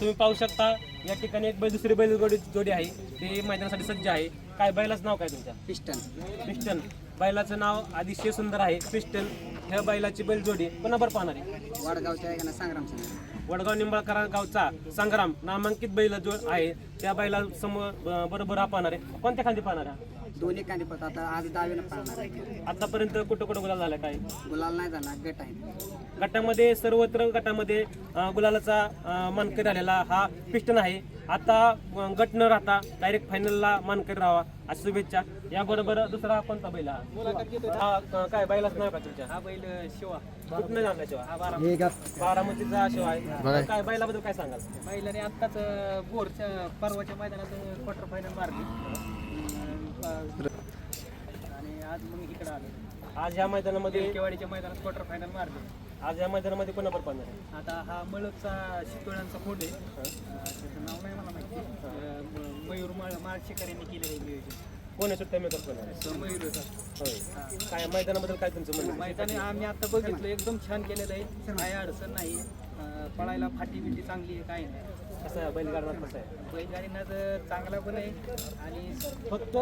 तुम्ही पाहू शकता या ठिकाणी एक बैल दुसरी बैल जोडी जोडी आहे. ते मैदानासाठी सज्ज आहे. काय बैलाचं नाव काय तुमच्या? पिस्टन. पिस्टन. बैलाचं नाव अतिशय सुंदर आहे. पिस्टन ह्या बैलाची बैल जोडी कोणाबर पाहणार आहे? वाडगावच्या आहे का ना संग्राम संघ. वडगाव निंबाळकर गावचा संग्राम नामांकित बैल जो आहे त्या बैला समोर बरोबर हा पाहणार आहे. कोणत्या खांदी पाहणार आहे? दोन्ही कांदी पत आता आज दहावीनं पाळणार आहे. आतापर्यंत कुठं कुठं गुलाल झाला काय? गुलाल नाही जाणार गट आहे. गटामध्ये सर्वत्र गटामध्ये अं, गुलालाचा अं, मानकरी राहिलेला हा पिस्टन आहे. आता अं, गट न राहता डायरेक्ट फायनलला मानकरी राहावा अशी शुभेच्छा. याबरोबर दुसरा कोणता बैल हा? हा काय बैलाच नाव का तुमच्या? हा बैल शिवा. कुठनं जाणार शिवा? हा बारा बारामतीचा शिवा आहे. काय बैलाबद्दल काय सांगाल? बैलाने आत्ताच बोरच्या परवाच्या मैदानात क्वार्टर फायनल मारली. आणि आज मग इकडे आलो. आज ह्या मैदानामध्ये केवाडीच्या मैदानात क्वार्टर फायनल मारले. आज या मैदानामध्ये कोणावर पाहणार आहे? आता हा मळकचा शितोळ्यांचा फोड आहे. त्याचं नाव नाही मला माहिती. मयूर माळ माळशेकर यांनी केलेलं आहे नियोजन. कोण आहे सुट्ट्या आहे? तो होता होय. काय मैदानाबद्दल काय तुमचं म्हणणं आहे? मैदानी आम्ही आता बघितलं एकदम छान केलेलं आहे. काही अडचण नाही. अं, पळायला फाटी बिटी चांगली आहे काही नाही. कसं आहे? बैलगाडा कसं आहे? बैलगाडीनं जर चांगला पण आहे. आणि फक्त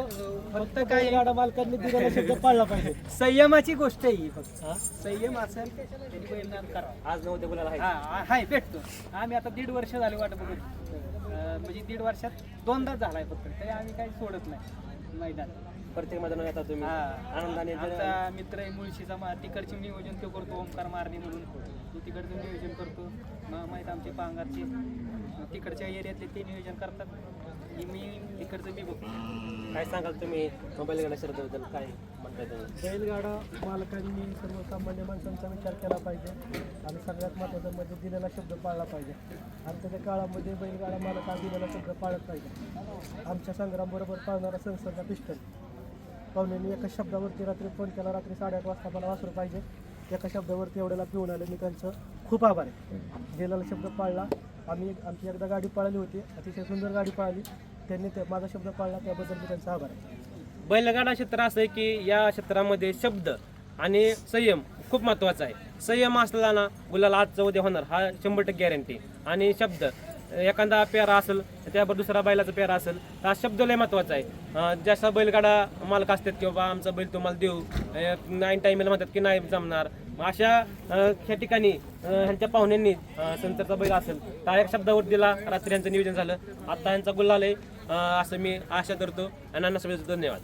फक्त काही गाडा मालकांनी दिलेला शब्द पाळला पाहिजे. संयमाची गोष्ट आहे ही फक्त. हा? संयम असेल त्यांनी बैलगाड करा. आज नव्हते गुलाल आहे. हा हाय भेटतो. आम्ही आता दीड वर्ष झाले वाट बघत. अं, म्हणजे दीड वर्षात दोनदाच झालाय फक्त. तरी आम्ही काही सोडत नाही. मैदान. प्रत्येक मैदानात येतात तुम्ही. हा. आनंदाने आमचा मित्र आहे मुळशीचा मा तिकडचे नियोजन तो करतो ओमकार मारणे म्हणून. तो तिकडचं नियोजन करतो. मामा आहेत आमचे पांगारचे मग तिकडच्या एरियातले ते नियोजन करतात. मी इकडचं मी बघतो. काय सांगाल तुम्ही? बैलगाडा शर्यतीबद्दल काय म्हणताय तुम्ही? बैलगाडा मालकांनी सर्वसामान्य माणसांचा विचार केला पाहिजे आणि सगळ्यात महत्त्वाचं म्हणजे दिलेला शब्द पाळला पाहिजे. आणि त्याच्या काळामध्ये बैलगाडा मालक हा दिलेला शब्द पाळत पाहिजे. आमच्या संग्रामबरोबर पाळणारा संसर्गा पिस्टन पाहुण्यांनी एका शब्दावरती रात्री फोन केला रात्री साडेआठ वाजता मला वासरू पाहिजे. एका शब्दावरती एवढ्याला पिऊन आले मी त्यांचं खूप आभार आहे. दिलेला शब्द पाळला. आम्ही आमची एकदा गाडी पळाली होती. अतिशय सुंदर गाडी पळाली. त्यांनी ते माझा शब्द पाळला त्याबद्दल मी त्यांचा आभार आहे. बैलगाडा क्षेत्र असं आहे की या क्षेत्रामध्ये शब्द आणि संयम खूप महत्त्वाचा आहे. संयम असला ना गुलाला आज उद्या होणार हा शंभर टक्के गॅरंटी आणि शब्द एखादा पेरा असेल त्याबरोबर दुसरा बैलाचा पेरा असेल तर हा शब्द लय महत्त्वाचा आहे. अं, जसा बैलगाडा मालक असतात की बाबा आमचा बैल तुम्हाला देऊ. नाईन टाईमला म्हणतात की नाही जमणार. अशा ह्या ठिकाणी ह्यांच्या पाहुण्यांनी अं, संतरचा बैल असेल त्या एक शब्दावर दिला रात्री यांचं नियोजन झालं. आता यांचा गुल्हाल आहे. असं मी आशा करतो. आणि अण्णा धन्यवाद.